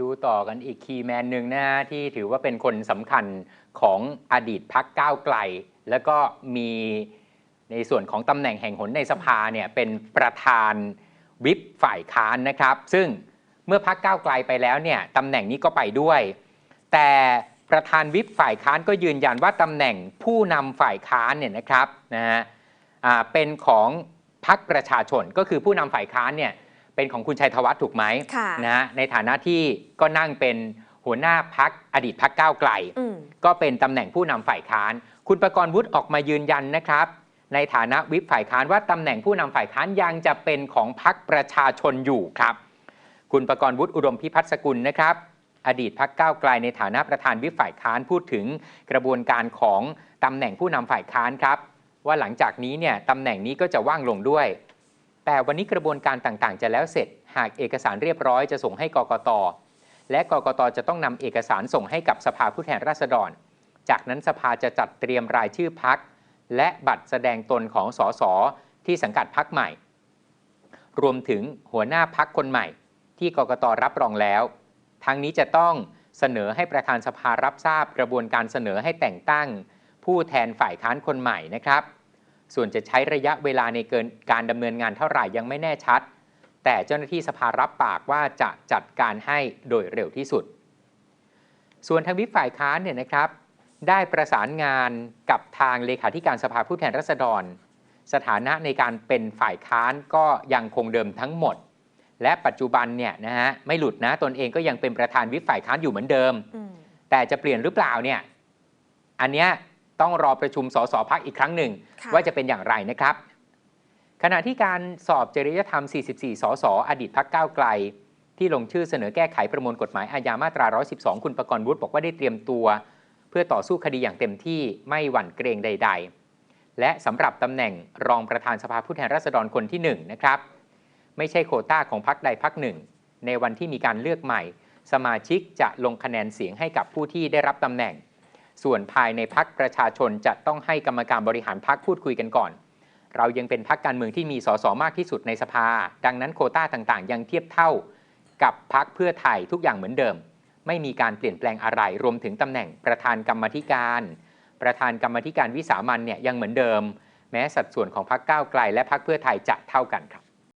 ดูต่อกันอีกคีแมนหนึ่งนะฮะที่ถือว่าเป็นคนสำคัญของอดีตพักก้าวไกล แล้วก็มีในส่วนของตำแหน่งแห่งหนในสภาเนี่ยเป็นประธานวิปฝ่ายค้านนะครับ ซึ่งเมื่อพักก้าวไกลไปแล้วเนี่ยตำแหน่งนี้ก็ไปด้วย แต่ประธานวิปฝ่ายค้านก็ยืนยันว่าตำแหน่งผู้นำฝ่ายค้านเนี่ยนะครับนะฮะเป็นของพักประชาชนก็คือผู้นำฝ่ายค้านเนี่ย เป็นของคุณชัยธวัฒน์ถูกไหมค่ะนะฮะในฐานะที่ก็นั่งเป็นหัวหน้าพักอดีตพักก้าวไกลอืมก็เป็นตำแหน่งผู้นำฝ่ายค้าน คุณประกรณ์วุฒิออกมายืนยันนะครับ ในฐานะวิปฝ่ายค้านว่าตำแหน่งผู้นำฝ่ายค้านยังจะเป็นของพักประชาชนอยู่ครับ คุณประกรณ์วุฒิอุดมพิพัฒน์สกุลนะครับ อดีตพักก้าวไกลในฐานะประธานวิปฝ่ายค้านพูดถึงกระบวนการของตำแหน่งผู้นำฝ่ายค้านครับ ว่าหลังจากนี้เนี่ยตำแหน่งนี้ก็จะว่างลงด้วย แต่วันนี้กระบวนการต่างๆ จะแล้วเสร็จ หากเอกสารเรียบร้อยจะส่งให้กกต และกกตจะต้องนำเอกสารส่งให้กับสภาผู้แทนราษฎร จากนั้นสภาจะจัดเตรียมรายชื่อพัก และบัตรแสดงตนของสสที่สังกัดพักใหม่ รวมถึงหัวหน้าพักคนใหม่ ที่กกตรับรองแล้ว ทั้งนี้จะต้องเสนอให้ประธานสภารับทราบกระบวนการเสนอให้แต่งตั้ง ผู้แทนฝ่ายค้านคนใหม่นะครับ ส่วนจะใช้ระยะเวลาในเกินการดำเนินงานเท่าไหร่ยังไม่แน่ชัด แต่เจ้าหน้าที่สภารับปากว่าจะจัดการให้โดยเร็วที่สุด ส่วนทางวิปฝ่ายค้านเนี่ยนะครับ ได้ประสานงานกับทางเลขาธิการสภาผู้แทนราษฎร สถานะในการเป็นฝ่ายค้านก็ยังคงเดิมทั้งหมด และปัจจุบันเนี่ยนะฮะไม่หลุดนะตนเองก็ยังเป็นประธานวิปฝ่ายค้านอยู่เหมือนเดิมอืมแต่จะเปลี่ยนหรือเปล่าเนี่ยอันเนี้ย ต้องรอประชุมสสพักอีกครั้งหนึ่งค่ะว่าจะเป็นอย่างไรนะครับ ขณะที่การสอบจริยธรรม 44 สสอดีตพักก้าวไกล ที่ลงชื่อเสนอแก้ไขประมวลกฎหมายอาญามาตรา 112 คุณประกรณ์วุฒิบอกว่าได้เตรียมตัว เพื่อต่อสู้คดีอย่างเต็มที่ไม่หวั่นเกรงใด ๆ และสำหรับตำแหน่งรองประธานสภาผู้แทนราษฎรคนที่หนึ่งนะครับไม่ใช่โควต้าของพรรคใดพรรคหนึ่ง ในวันที่มีการเลือกใหม่ สมาชิกจะลงคะแนนเสียงให้กับผู้ที่ได้รับตำแหน่ง ส่วนภายในพักประชาชนจะต้องให้กรรมการบริหารพักพูดคุยกันก่อน เรายังเป็นพักการเมืองที่มีสสมากที่สุดในสภา ดังนั้นโคต้าต่างๆ ยังเทียบเท่ากับพักเพื่อไทยทุกอย่างเหมือนเดิม ไม่มีการเปลี่ยนแปลงอะไร รวมถึงตำแหน่งประธานกรรมธิการ ประธานกรรมธิการวิสามันเนี่ยยังเหมือนเดิม แม้สัดส่วนของพักก้าวไกล และพักเพื่อไทยจะเท่ากันครับ